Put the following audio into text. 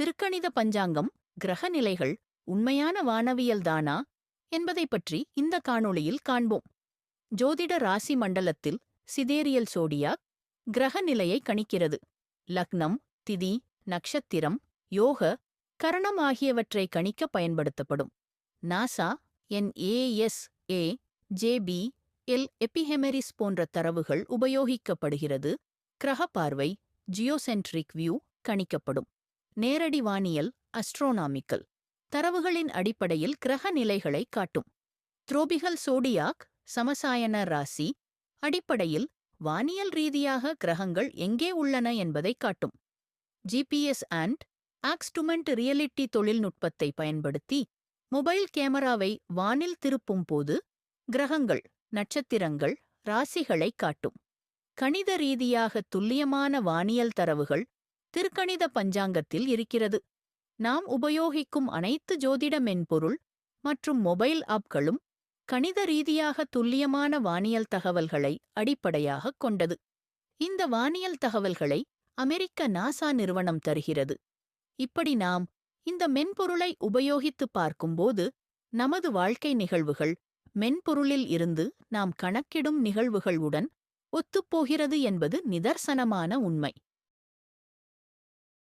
திருக்கணித பஞ்சாங்கம் கிரக நிலைகள் உண்மையான வானவியல்தானா என்பதை பற்றி இந்த காணொளியில் காண்போம். ஜோதிட ராசி மண்டலத்தில் சிதேரியல் சோடியாக் கிரக நிலையை கணிக்கிறது. லக்னம் திதி நக்ஷத்திரம் யோக கரணம் ஆகியவற்றை கணிக்க பயன்படுத்தப்படும். NASA NAS A JP L ephemeris போன்ற தரவுகள் உபயோகிக்கப்படுகிறது. கிரக பார்வை ஜியோசென்ட்ரிக் வியூ கணிக்கப்படும். நேரடி வானியல் அஸ்ட்ரோனாமிக்கல் தரவுகளின் அடிப்படையில் கிரக நிலைகளை காட்டும். த்ரோபிகல் சோடியாக் சமசாயன ராசி அடிப்படையில் வானியல் ரீதியாக கிரகங்கள் எங்கே உள்ளன என்பதை காட்டும். ஜிபிஎஸ் அண்ட் ஆக்ஸ்டுமெண்ட் ரியலிட்டி தொழில்நுட்பத்தை பயன்படுத்தி மொபைல் கேமராவை வானில் திருப்பும் போது கிரகங்கள் நட்சத்திரங்கள் ராசிகளை காட்டும். கணித ரீதியாக துல்லியமான வானியல் தரவுகள் திருக்கணித பஞ்சாங்கத்தில் இருக்கிறது. நாம் உபயோகிக்கும் அனைத்து ஜோதிட மென்பொருள் மற்றும் மொபைல் ஆப்களும் கணித ரீதியாக துல்லியமான வானியல் தகவல்களை அடிப்படையாகக் கொண்டது. இந்த வானியல் தகவல்களை அமெரிக்க நாசா நிறுவனம் தருகிறது. இப்படி நாம் இந்த மென்பொருளை உபயோகித்து பார்க்கும்போது நமது வாழ்க்கை நிகழ்வுகள் மென்பொருளில் இருந்து நாம் கணக்கிடும் நிகழ்வுகளுடன் ஒத்துப்போகிறது என்பது நிதர்சனமான உண்மை.